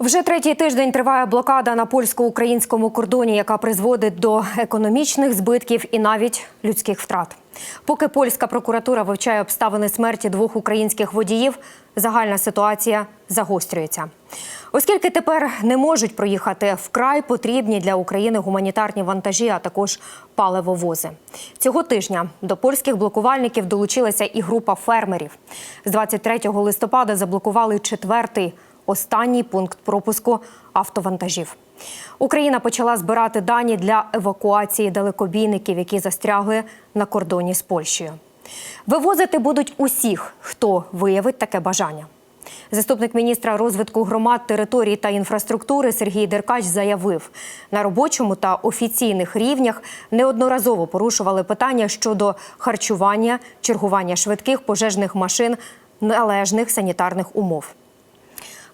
Вже третій тиждень триває блокада на польсько-українському кордоні, яка призводить до економічних збитків і навіть людських втрат. Поки польська прокуратура вивчає обставини смерті двох українських водіїв, загальна ситуація загострюється. Оскільки тепер не можуть проїхати вкрай потрібні для України гуманітарні вантажі, а також паливовози. Цього тижня до польських блокувальників долучилася і група фермерів. З 23 листопада заблокували четвертий останній пункт пропуску автовантажів. Україна почала збирати дані для евакуації далекобійників, які застрягли на кордоні з Польщею. Вивозити будуть усіх, хто виявить таке бажання. Заступник міністра розвитку громад, територій та інфраструктури Сергій Деркач заявив, на робочому та офіційних рівнях неодноразово порушували питання щодо харчування, чергування швидких пожежних машин, належних санітарних умов.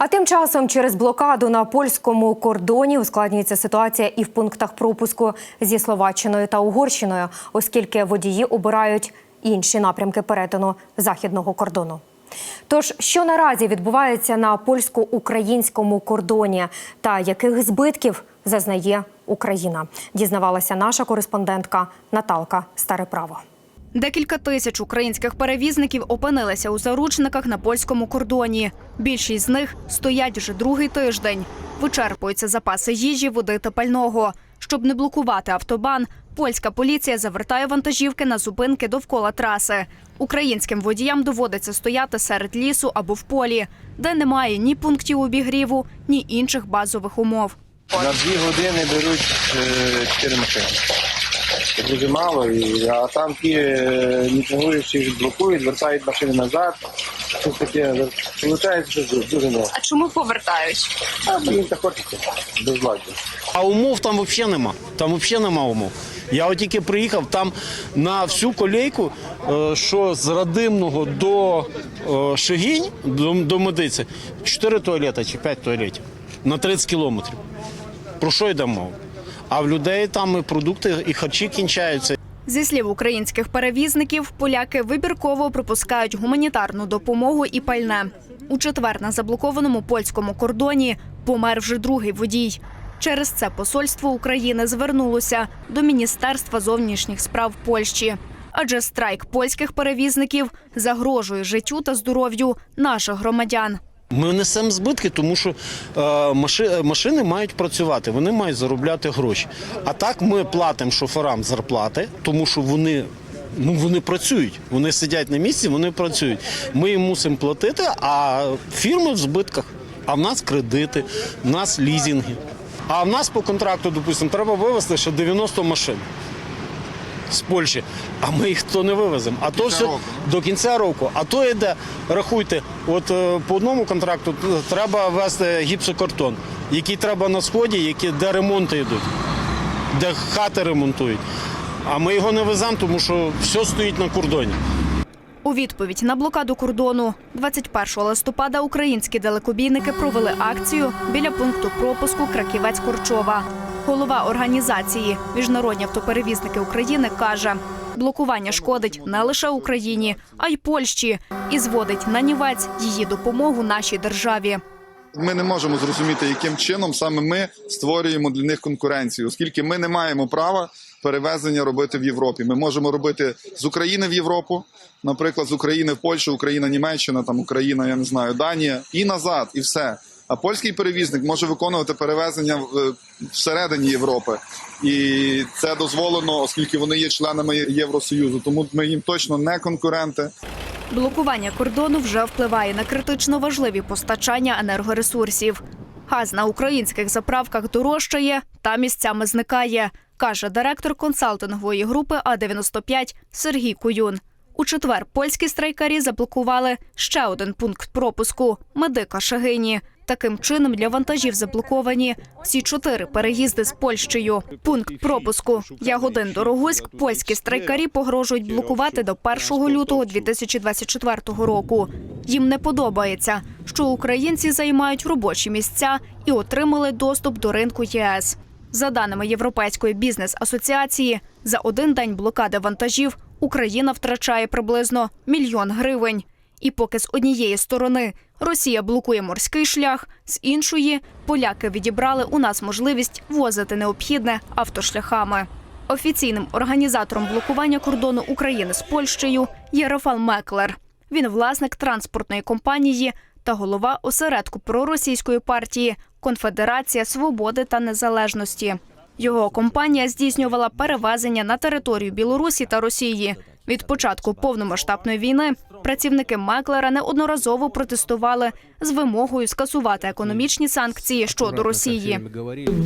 А тим часом через блокаду на польському кордоні ускладнюється ситуація і в пунктах пропуску зі Словаччиною та Угорщиною, оскільки водії обирають інші напрямки перетину західного кордону. Тож, що наразі відбувається на польсько-українському кордоні та яких збитків зазнає Україна, дізнавалася наша кореспондентка Наталка Стареправо. Декілька тисяч українських перевізників опинилися у заручниках на польському кордоні. Більшість з них стоять вже другий тиждень. Вичерпуються запаси їжі, води та пального. Щоб не блокувати автобан, польська поліція завертає вантажівки на зупинки довкола траси. Українським водіям доводиться стояти серед лісу або в полі, де немає ні пунктів обігріву, ні інших базових умов. На дві години беруть е, чотири машини. Дуже мало, і, а там ті е, блокують, вертають машини назад. Щось таке виходить, що дуже мало. А чому повертають? А їм так хочеться, безладно. А умов там взагалі нема. Там взагалі нема умов. Я от тільки приїхав, там на всю колейку, е, що з Радимного до е, Шегінь, до, до Медиці, 4 туалета чи 5 туалетів на 30 кілометрів. Про що йде мова? А в людей там і продукти, і харчі кінчаються. Зі слів українських перевізників, поляки вибірково пропускають гуманітарну допомогу і пальне. У четвер на заблокованому польському кордоні помер вже другий водій. Через це посольство України звернулося до Міністерства зовнішніх справ Польщі. Адже страйк польських перевізників загрожує життю та здоров'ю наших громадян. Ми несемо збитки, тому що е, машини мають працювати, вони мають заробляти гроші. А так ми платимо шоферам зарплати, тому що вони. Ну, вони працюють, вони сидять на місці, вони працюють. Ми їм мусимо платити, а фірми в збитках. А в нас кредити, в нас лізінги. А в нас по контракту, допустимо, треба вивезти ще 90 машин з Польщі, а ми їх то не вивеземо. А то все до кінця року. А то йде, рахуйте, от е, по одному контракту треба вести гіпсокартон, який треба на сході, які, де ремонти йдуть, де хати ремонтують. А ми його не веземо, тому що все стоїть на кордоні. У відповідь на блокаду кордону 21 листопада українські далекобійники провели акцію біля пункту пропуску Краківець Корчова. Голова організації Міжнародні автоперевізники України каже: блокування шкодить не лише Україні, а й Польщі і зводить на нівець її допомогу нашій державі. Ми не можемо зрозуміти, яким чином саме ми створюємо для них конкуренцію, оскільки ми не маємо права перевезення робити в Європі. Ми можемо робити з України в Європу, наприклад, з України в Польщу, Україна, Німеччина, там Україна, я не знаю, Данія і назад, і все. А польський перевізник може виконувати перевезення е, всередині Європи, і це дозволено, оскільки вони є членами Євросоюзу. Тому ми їм точно не конкуренти. Блокування кордону вже впливає на критично важливі постачання енергоресурсів. Газ на українських заправках дорожчає та місцями зникає, каже директор консалтингової групи А-95 Сергій Куюн. У четвер польські страйкарі заблокували ще один пункт пропуску медика Шагині. Таким чином для вантажів заблоковані всі чотири переїзди з Польщею. Пункт пропуску Ягодин Дорогуськ польські страйкарі погрожують блокувати до 1 лютого 2024 року. Їм не подобається, що українці займають робочі місця і отримали доступ до ринку ЄС. За даними Європейської бізнес-асоціації, за один день блокади вантажів Україна втрачає приблизно мільйон гривень. І поки з однієї сторони Росія блокує морський шлях, з іншої поляки відібрали у нас можливість возити необхідне автошляхами. Офіційним організатором блокування кордону України з Польщею є Рафал Меклер. Він власник транспортної компанії та голова осередку проросійської партії Конфедерація Свободи та Незалежності. Його компанія здійснювала перевезення на територію Білорусі та Росії. Від початку повномасштабної війни працівники Меклера неодноразово протестували з вимогою скасувати економічні санкції щодо Росії.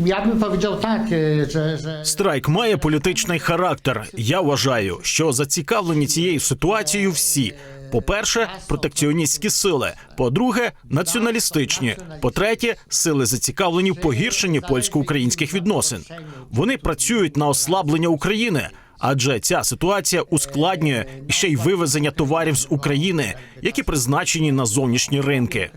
Я б повідав так że Страйк має політичний характер. Я вважаю, що зацікавлені цією ситуацією всі. По-перше, протекціоністські сили. По-друге, націоналістичні. По-третє, сили зацікавлені в погіршенні польсько-українських відносин. Вони працюють на ослаблення України. Адже ця ситуація ускладнює ще й вивезення товарів з України, які призначені на зовнішні ринки.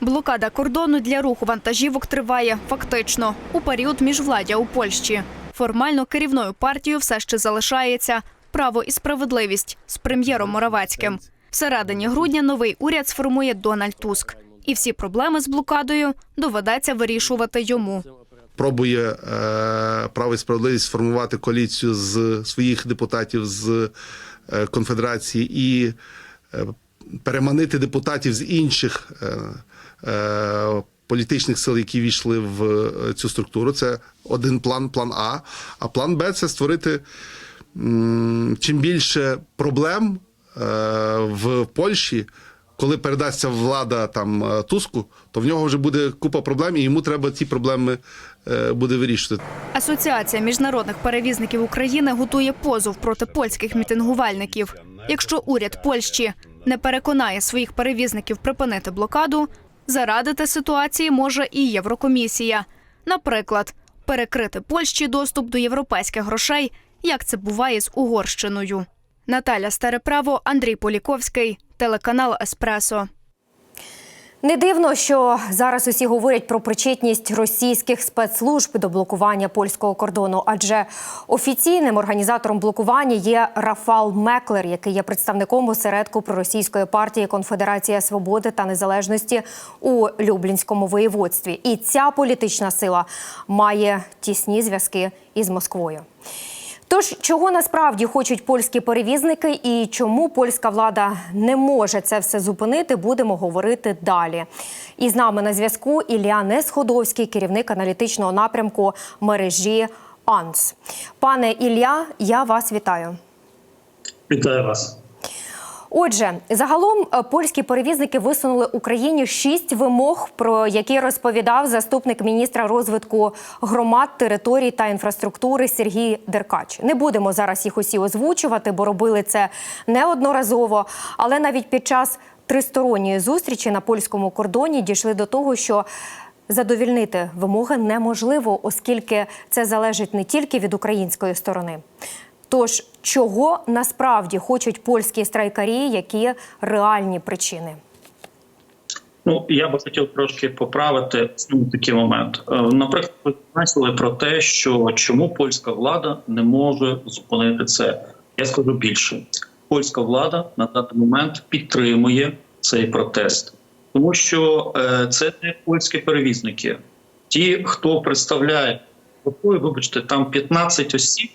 Блокада кордону для руху вантажівок триває фактично у період міжвладдя у Польщі. Формально керівною партією все ще залишається право і справедливість з прем'єром Моравецьким. Всередині грудня новий уряд сформує Дональд Туск, і всі проблеми з блокадою доведеться вирішувати йому. пробує е, право і справедливість сформувати коаліцію з своїх депутатів з е, конфедерації і е, переманити депутатів з інших е, е, політичних сил, які війшли в е, цю структуру. Це один план, план А. А план Б це створити чим більше проблем е, в Польщі. Коли передасться влада там е, Туску, то в нього вже буде купа проблем, і йому треба ці проблеми е, буде вирішувати. Асоціація міжнародних перевізників України готує позов проти польських мітингувальників. Якщо уряд Польщі не переконає своїх перевізників припинити блокаду, зарадити ситуації може і Єврокомісія. Наприклад, перекрити Польщі доступ до європейських грошей, як це буває з Угорщиною. Наталя Стареправо, Андрій Поліковський, телеканал Еспресо. Не дивно, що зараз усі говорять про причетність російських спецслужб до блокування польського кордону, адже офіційним організатором блокування є Рафал Меклер, який є представником осередку проросійської партії Конфедерація Свободи та Незалежності у Люблінському воєводстві. І ця політична сила має тісні зв'язки із Москвою. Тож, чого насправді хочуть польські перевізники і чому польська влада не може це все зупинити, будемо говорити далі. І з нами на зв'язку Ілля Несходовський, керівник аналітичного напрямку мережі АНС. Пане Ілля, я вас вітаю. Вітаю вас. Отже, загалом е, польські перевізники висунули Україні шість вимог, про які розповідав заступник міністра розвитку громад, територій та інфраструктури Сергій Деркач. Не будемо зараз їх усі озвучувати, бо робили це неодноразово. Але навіть під час тристоронньої зустрічі на польському кордоні дійшли до того, що задовільнити вимоги неможливо, оскільки це залежить не тільки від української сторони. Тож, чого насправді хочуть польські страйкарі, які реальні причини? Ну я би хотів трошки поправити ну, такий момент. Е, Наприклад, ви про те, що чому польська влада не може зупинити це. Я скажу більше. Польська влада на даний момент підтримує цей протест, тому що е, це не польські перевізники. Ті, хто представляє вибачте, там 15 осіб,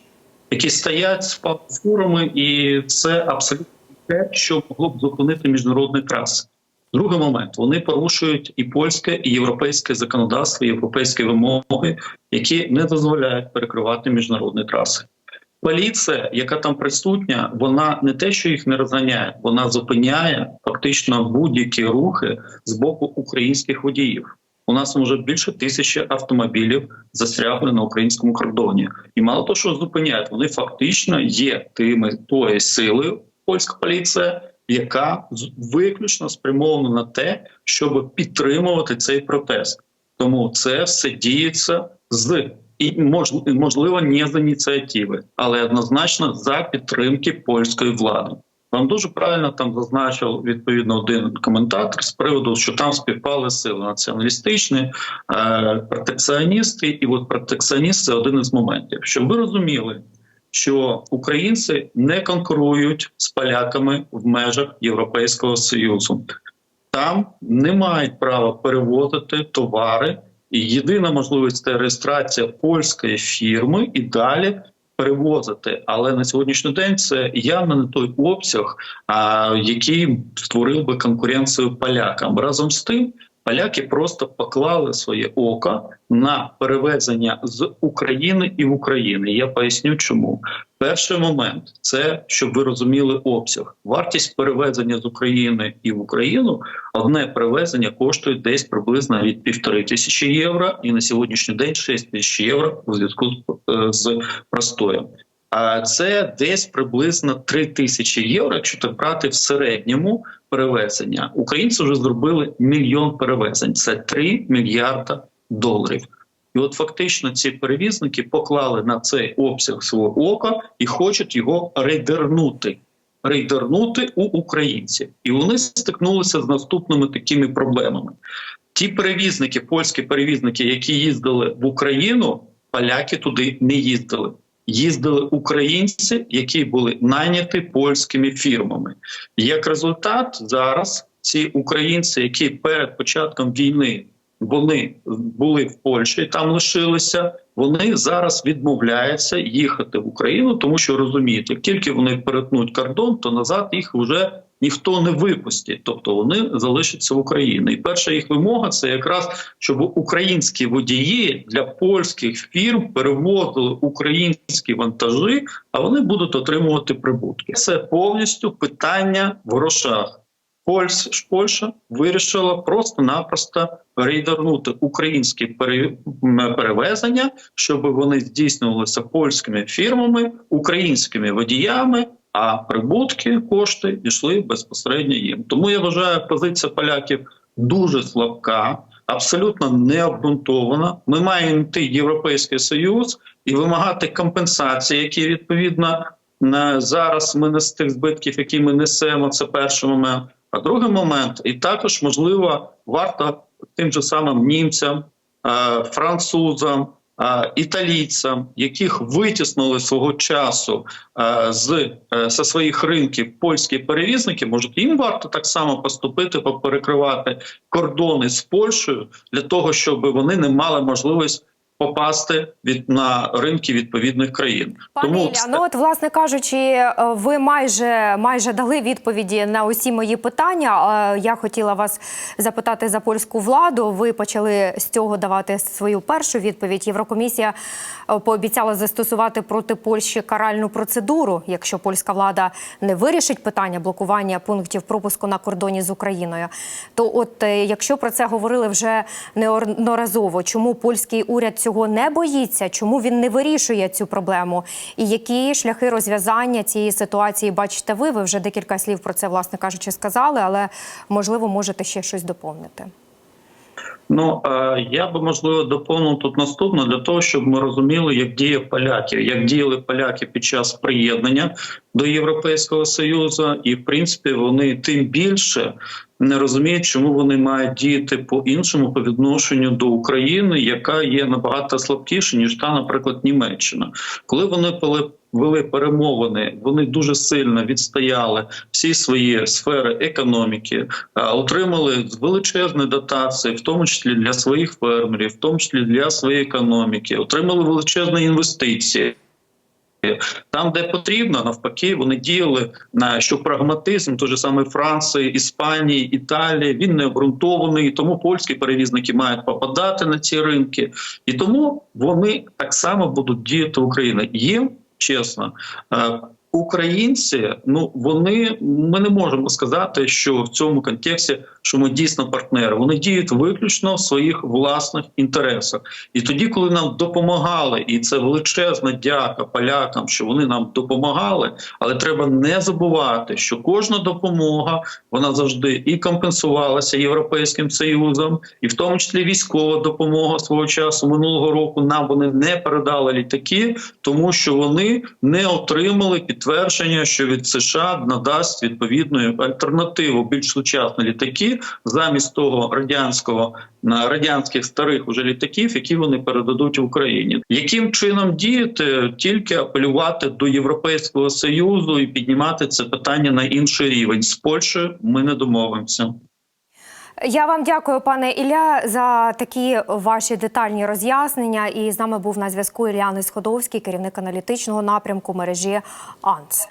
які стоять з фурами, і це абсолютно те, що могло б зупинити міжнародний траси. Другий момент вони порушують і польське, і європейське законодавство, і європейські вимоги, які не дозволяють перекривати міжнародні траси. Поліція, яка там присутня, вона не те, що їх не розганяє, вона зупиняє фактично будь-які рухи з боку українських водіїв. У нас вже більше тисячі автомобілів застрягли на українському кордоні, і мало того, що зупиняють, вони фактично є тими тої силою, польська поліція, яка виключно спрямована на те, щоб підтримувати цей протест. Тому це все діється з і можливо не з ініціативи, але однозначно за підтримки польської влади. Вам дуже правильно там зазначив відповідно один коментатор з приводу, що там співпали сили націоналістичні, е, протекціоністи, і от протекціоніст це один із моментів. Щоб ви розуміли, що українці не конкурують з поляками в межах Європейського Союзу. Там не мають права перевозити товари, і єдина можливість це реєстрація польської фірми і далі перевозити. Але на сьогоднішній день це явно не той обсяг, а, який створив би конкуренцію полякам. Разом з тим, поляки просто поклали своє око на перевезення з України і в Україну. Я поясню, чому. Перший момент це щоб ви розуміли обсяг. Вартість перевезення з України і в Україну одне перевезення коштує десь приблизно від півтори тисячі євро, і на сьогоднішній день 6 тисяч євро у зв'язку з, е, простоєм. Це десь приблизно 3 тисячі євро, якщо так брати в середньому перевезення. Українці вже зробили мільйон перевезень. Це 3 мільярда доларів. І от фактично ці перевізники поклали на цей обсяг свого ока і хочуть його рейдернути. Рейдернути у українців. І вони стикнулися з наступними такими проблемами. Ті перевізники, польські перевізники, які їздили в Україну, поляки туди не їздили. Їздили українці, які були найняті польськими фірмами. Як результат, зараз ці українці, які перед початком війни вони були в Польщі, там лишилися. Вони зараз відмовляються їхати в Україну, тому що розуміють, як тільки вони перетнуть кордон, то назад їх вже ніхто не випустить, тобто вони залишаться в Україні. І перша їх вимога це якраз щоб українські водії для польських фірм перевозили українські вантажі, а вони будуть отримувати прибутки. Це повністю питання в грошах. Польща, Польща вирішила просто-напросто рейдернути українські перевезення, щоб вони здійснювалися польськими фірмами, українськими водіями, а прибутки, кошти йшли безпосередньо їм. Тому я вважаю, позиція поляків дуже слабка, абсолютно необґрунтована. Ми маємо йти в Європейський Союз і вимагати компенсації, які відповідно на зараз ми не з тих збитків, які ми несемо. Це перший момент. А другий момент, і також можливо варто тим же самим німцям, е, французам, італійцям, яких витіснили свого часу е, з со своїх ринків польські перевізники, може їм варто так само поступити, поперекривати кордони з Польщею для того, щоб вони не мали можливість попасти від на ринки відповідних країн. Пане Ілля, ну от, власне кажучи, е, ви майже майже дали відповіді на усі мої питання. Е, Я хотіла вас запитати за польську владу. Ви почали з цього давати свою першу відповідь. Єврокомісія е, пообіцяла застосувати проти Польщі каральну процедуру, якщо польська влада не вирішить питання блокування пунктів пропуску на кордоні з Україною. То, от якщо про це говорили вже неодноразово, чому польський уряд цього не боїться? Чому він не вирішує цю проблему? І які шляхи розв'язання цієї ситуації бачите ви? Ви вже декілька слів про це, власне кажучи, сказали, але можливо можете ще щось доповнити. Ну е, я би можливо доповнив тут наступне для того, щоб ми розуміли, як діє поляки, як діяли поляки під час приєднання до Європейського союзу, і в принципі вони тим більше не розуміють, чому вони мають діяти по іншому по відношенню до України, яка є набагато слабкіша ніж та, наприклад, Німеччина, коли вони вели перемовини, вони дуже сильно відстояли всі свої сфери економіки, а, отримали величезні дотації, в тому числі для своїх фермерів, в тому числі для своєї економіки, отримали величезні інвестиції. Там, де потрібно, навпаки, вони діяли на що прагматизм, той же саме Франції, Іспанії, Італії, він не обґрунтований, тому польські перевізники мають попадати на ці ринки, і тому вони так само будуть діяти в Україні. Їм чесно. Українці, ну вони ми не можемо сказати, що в цьому контексті що ми дійсно партнери. Вони діють виключно в своїх власних інтересах. І тоді, коли нам допомагали, і це величезна дяка полякам, що вони нам допомагали, але треба не забувати, що кожна допомога вона завжди і компенсувалася європейським союзом, і в тому числі військова допомога свого часу минулого року. Нам вони не передали літаки, тому що вони не отримали під підтвердження, що від США надасть відповідну альтернативу більш сучасні літаки замість того радянського на радянських старих уже літаків, які вони передадуть Україні. Яким чином діяти? Тільки апелювати до Європейського союзу і піднімати це питання на інший рівень. З Польщею ми не домовимося. Я вам дякую, пане Ілля, за такі ваші детальні роз'яснення. І з нами був на зв'язку Ілля Несходовський, керівник аналітичного напрямку мережі АНС.